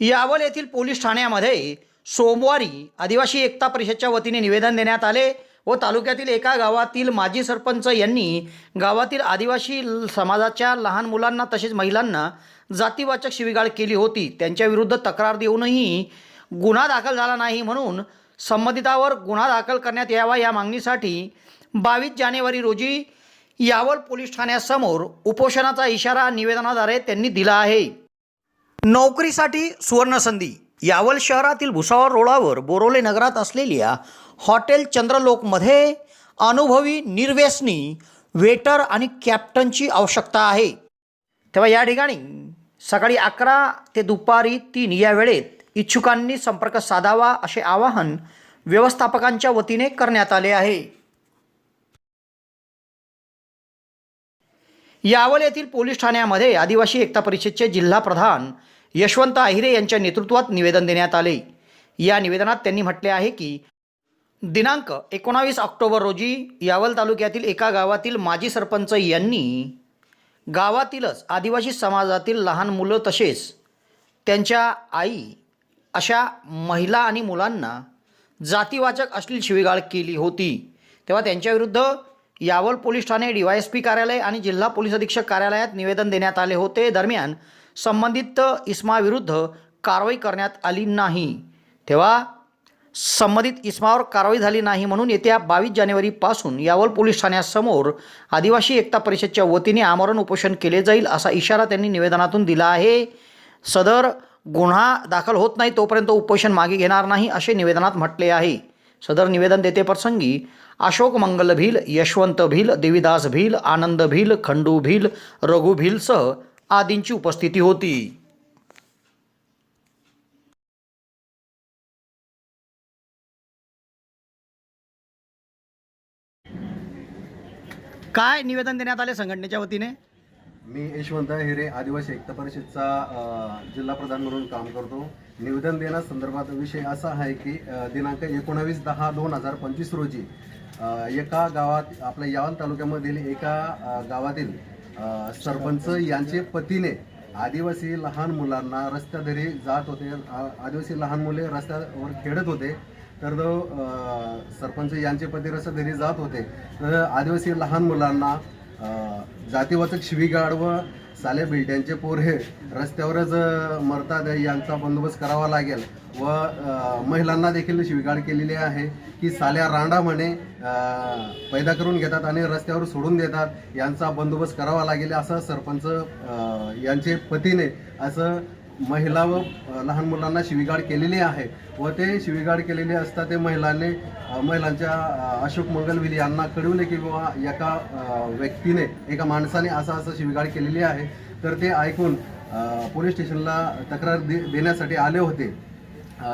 यावल येथील पोलीस ठाण्यामध्ये सोमवारी आदिवासी एकता परिषदच्या वतीने निवेदन देण्यात आले व तालुक्यातील एका गावातील माजी सरपंच यांनी गावातील आदिवासी समाजाच्या लहान मुलांना तसेच महिलांना जातीवाचक शिवीगाळ केली होती. त्यांच्याविरुद्ध तक्रार देऊनही गुन्हा दाखल झाला नाही म्हणून संबंधितावर गुन्हा दाखल करण्यात यावा या मागणीसाठी बावीस जानेवारी रोजी यावल पोलीस ठाण्यासमोर उपोषणाचा इशारा निवेदनाद्वारे त्यांनी दिला आहे. नोकरीसाठी सुवर्णसंधी. यावल शहरातील भुसावळ रोडावर बोरोले नगरात असलेल्या हॉटेल चंद्रलोकमध्ये अनुभवी निर्व्यसनी वेटर आणि कॅप्टनची आवश्यकता आहे. तेव्हा या ठिकाणी सकाळी अकरा ते दुपारी तीन या वेळेत इच्छुकांनी संपर्क साधावा असे आवाहन व्यवस्थापकांच्या वतीने करण्यात आले आहे. यावल येथील पोलीस ठाण्यामध्ये आदिवासी एकता परिषदचे जिल्हा प्रधान यशवंत आहिरे यांच्या नेतृत्वात निवेदन देण्यात आले. या निवेदनात त्यांनी म्हटले आहे की दिनांक एकोणावीस ऑक्टोबर रोजी यावल तालुक्यातील एका गावातील माजी सरपंच यांनी गावातीलच आदिवासी समाजातील लहान मुलं तसेच त्यांच्या आई अशा महिला आणि मुलांना जातीवाचक अश्लील शिवीगाळ केली होती. तेव्हा त्यांच्याविरुद्ध यावल पोलीस ठाणे डी वाय एस पी कार्यालय आणि जिल्हा पोलीस अधीक्षक कार्यालयात निवेदन देण्यात आले होते. दरम्यान संबंधित इस्माविरुद्ध कारवाई करण्यात आली नाही. तेव्हा संबंधित इस्मावर कारवाई झाली नाही म्हणून येत्या बावीस जानेवारीपासून यावल पोलीस ठाण्यासमोर आदिवासी एकता परिषदच्या वतीने आमरण उपोषण केले जाईल असा इशारा त्यांनी निवेदनातून दिला आहे. सदर गुन्हा दाखल होत नाही तोपर्यंत उपोषण मागे घेणार नाही असे निवेदनात म्हटले आहे. सदर निवेदन देते प्रसंगी अशोक मंगल भिल यशवंत भिल देविदास भिल आनंद भिल खंडू भिल रघु भिलसह आदींची उपस्थिती होती. काय निवेदन देण्यात आले संघटनेच्या वतीने? मी यशवंत हिरे आदिवासी एकता परिषदचा जिल्हा प्रधान म्हणून काम करतो. निवेदन देण्यासंदर्भात विषय असा आहे की दिनांक एकोणावीस दहा दोन हजार पंचवीस रोजी एका गावात आपल्या यावल तालुक्यामधील एका गावातील सरपंच यांचे पतीने आदिवासी लहान मुलांना रस्त्याधरी जात होते. आ- आदिवासी लहान मुले रस्त्यावर खेळत होते. तर तो सरपंच यांचे पती रस्त्याधरी जात होते. तर आदिवासी लहान मुलांना जातीवाचक शिवीगाड व साले बिल्ट्यांचे पोर हे रस्त्यावरच मरतात यांचा बंदोबस्त करावा लागेल. व महिलांना देखील शिवीगाळ केलेली आहे की साल्या रांडा म्हणे पैदा करून घेतात आणि रस्त्यावर सोडून देतात. यांचा बंदोबस्त करावा लागेल असं सरपंच यांचे पतीने असं महिला व लहान मुलांना शिवीगाळ केलेली आहे व ते शिवीगाळ केलेले असता ते महिलाने महिलांच्या अशोक मंगलविली यांना कळवले की बाबा एका व्यक्तीने एका माणसाने असं असं शिवीगाळ केलेली आहे. तर ते ऐकून पोलीस स्टेशनला तक्रार दे देण्यासाठी आले होते.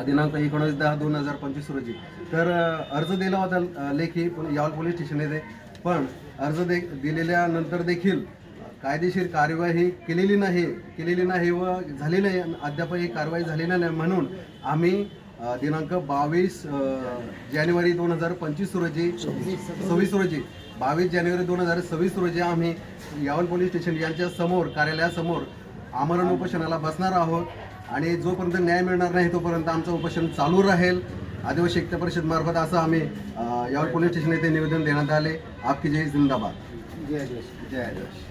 दिनांक एकोणीस दहा दोन हजार पंचवीस रोजी. तर अर्ज दिला होता लेखी यावल पोलीस स्टेशन येथे पण अर्ज दे दिलेल्यानंतर देखील कायदेशीर कार्यवाही केलेली नाही केलेली नाही व झालेली नाही. अद्याप ही कारवाई झालेली नाही म्हणून आम्ही दिनांक बावीस जानेवारी दोन हजार पंचवीस रोजी सव्वीस रोजी बावीस जानेवारी दोन हजार सव्वीस रोजी आम्ही यावल पोलीस स्टेशन यांच्या समोर कार्यालयासमोर आमरण उपोषणाला बसणार आहोत आणि जोपर्यंत न्याय मिळणार नाही तोपर्यंत आमचं उपोषण चालू राहील. आदिवासी एकता परिषद मार्फत असं आम्ही यावल पोलीस स्टेशन येथे निवेदन देण्यात आले. आपकी जय जिंदाबाद. जय आदिवासी जय आदिवासी